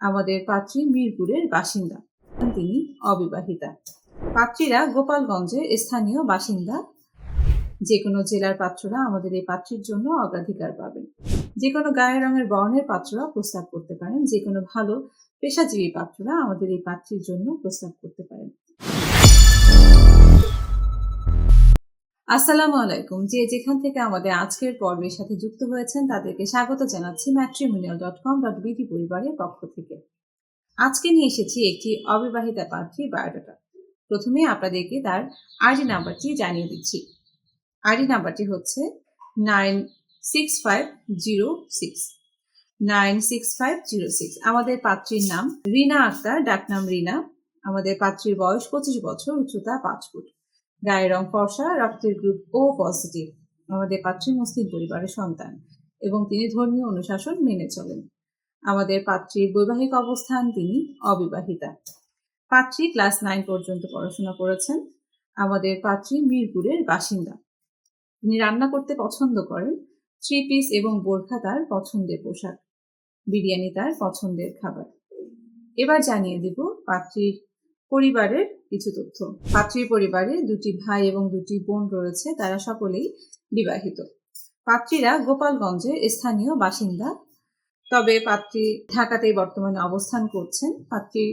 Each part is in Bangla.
আমাদের পাত্রী মিরপুরের বাসিন্দা। তিনি অবিবাহিতা। পাত্রীরা গোপালগঞ্জের স্থানীয় বাসিন্দা। যে কোনো জেলার পাত্ররা আমাদের এই পাত্রীর জন্য অগ্রাধিকার পাবেন। যে কোনো গায়ের রঙের বর্ণের পাত্ররা প্রস্তাব করতে পারেন। যে কোনো ভালো, পেশাজীবী পাত্ররা আমাদের এই পাত্রীর জন্য প্রস্তাব করতে পারেন। আসসালামু আলাইকুম। যে যেখান থেকে আমাদের আজকের পর্বের সাথে যুক্ত হয়েছেন, তাদেরকে স্বাগত জানাচ্ছি matrimonial dot com dot BD পরিবারের পক্ষ থেকে। আজকে নিয়ে এসেছি একটি অবিবাহিতা প্রার্থীর বায়োডাটা। প্রথমে আপনাদেরকে তার আইডি নাম্বারটি জানিয়ে দিচ্ছি। আইডি নাম্বারটি হচ্ছে nine six five zero six nine six five zero six আমাদের পাত্রীর নাম রিনা আক্তার ডাকনাম রিনা। আমাদের পাত্রীর বয়স পঁচিশ বছর, উচ্চতা পাঁচ ফুট। গায়ের রং ফর্সা, রক্তের গ্রুপ ও পজিটিভ আমাদের পাত্রী মুসলিম পরিবারের সন্তান এবং তিনি ধর্মীয় অনুশাসন মেনে চলেন। আমাদের পাত্রীর বৈবাহিক অবস্থান তিনি অবিবাহিতা। পাত্রী ক্লাস নাইন পর্যন্ত পড়াশোনা করেছেন। আমাদের পাত্রী মিরপুরের বাসিন্দা। তিনি রান্না করতে পছন্দ করেন। থ্রি পিস এবং বোরখা তার পছন্দের পোশাক। বিরিয়ানি তার পছন্দের খাবার। এবার জানিয়ে দেব পাত্রীর পরিবারের কিছু তথ্য। পাত্রীর পরিবারে দুটি ভাই এবং দুটি বোন রয়েছে, তারা সকলেই বিবাহিত। পাত্রীরা গোপালগঞ্জের স্থানীয় বাসিন্দা। তবে পাত্রী ঢাকাতেই বর্তমানে অবস্থান করছেন। পাত্রী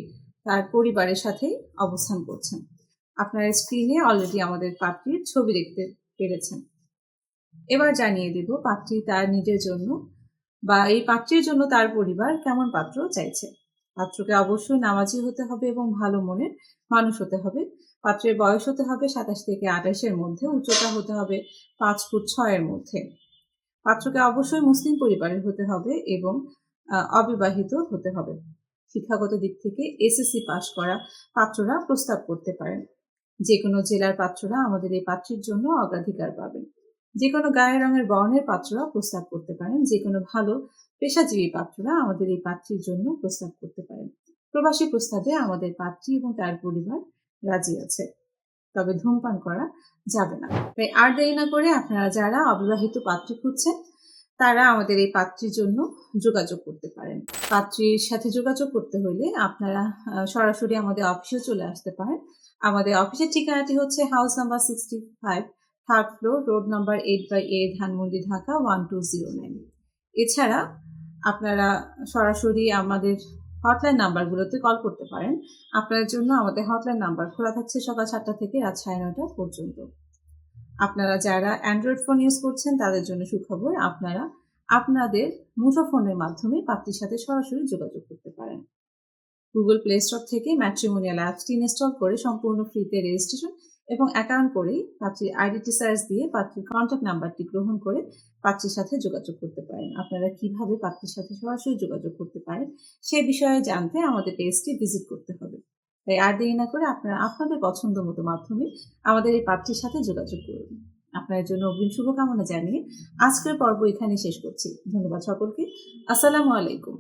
তার পরিবারের সাথেই অবস্থান করছেন। আপনারা স্ক্রিনে অলরেডি আমাদের পাত্রীর ছবি দেখতে পেরেছেন। এবার জানিয়ে দেব পাত্রী তার নিজের জন্য বা এই পাত্রীর জন্য তার পরিবার কেমন পাত্র চাইছে। পাত্রকে অবশ্যই নামাজি হতে হবে এবং ভালো মনের মানুষ হতে হবে। পাত্রের বয়স হতে হবে সাতাশ থেকে আঠাশের মধ্যে, উচ্চতা হতে হবে পাঁচ ফুট ছয়ের মধ্যে। পাত্রকে অবশ্যই মুসলিম পরিবারের হতে হবে এবং অবিবাহিত হতে হবে। শিক্ষাগত দিক থেকে এসএসসি পাশ করা পাত্ররা প্রস্তাব করতে পারেন। যে কোনো জেলার পাত্ররা আমাদের এই পাত্রীর জন্য অগ্রাধিকার পাবেন। যে কোনো গায়ের রঙের বর্ণের পাত্ররা প্রস্তাব করতে পারেন। যে কোনো ভালো পেশাজীবী পাত্ররা আমাদের এই পাত্রীর জন্য প্রস্তাব করতে পারেন। প্রবাসী প্রস্তাবে আমাদের পাত্রী এবং তার পরিবার রাজি আছে। তবে ধূমপান করা যাবে না। তাই আর দেরি না করে আপনারা যারা অবিবাহিত পাত্রী খুঁজছেন, তারা আমাদের এই পাত্রীর জন্য যোগাযোগ করতে পারেন। পাত্রীর সাথে যোগাযোগ করতে হলে আপনারা সরাসরি আমাদের অফিসে চলে আসতে পারেন। আমাদের অফিসের ঠিকানাটি হচ্ছে house number sixty five third floor road number eight by A Dhanmondi, Dhaka one two zero nine এছাড়া আপনারা সরাসরি আমাদের হটলাইন নাম্বারগুলোতে কল করতে পারেন। আপনাদের জন্য আমাদের হটলাইন নাম্বার খোলা থাকছে সকাল সাতটা থেকে রাত সাড়ে নটা পর্যন্ত। আপনারা যারা অ্যান্ড্রয়েড ফোন ইউজ করছেন, তাদের জন্য সুখবর, আপনারা আপনাদের মুঠো ফোনের মাধ্যমে পাত্রীর সাথে সরাসরি যোগাযোগ করতে পারেন। গুগল প্লে স্টোর থেকে ম্যাট্রিমোনিয়াল অ্যাপসটি ইনস্টল করে সম্পূর্ণ ফ্রিতে রেজিস্ট্রেশন এবং অ্যাকাউন্ট করেই পাত্রীর আইডিটি সার্চ দিয়ে পাত্রীর কন্ট্যাক্ট নাম্বারটি গ্রহণ করে পাত্রীর সাথে যোগাযোগ করতে পারেন। আপনারা কীভাবে পাত্রীর সাথে সরাসরি যোগাযোগ করতে পারেন, সে বিষয়ে জানতে আমাদের পেজটি ভিজিট করতে হবে। তাই আর দেরি না করে আপনারা আপনাদের পছন্দ মতো মাধ্যমে আমাদের এই পাত্রীর সাথে যোগাযোগ করুন। আপনাদের জন্য অগ্রিম শুভকামনা জানিয়ে আজকের পর্ব এখানে শেষ করছি। ধন্যবাদ সকলকে। আসসালামু আলাইকুম।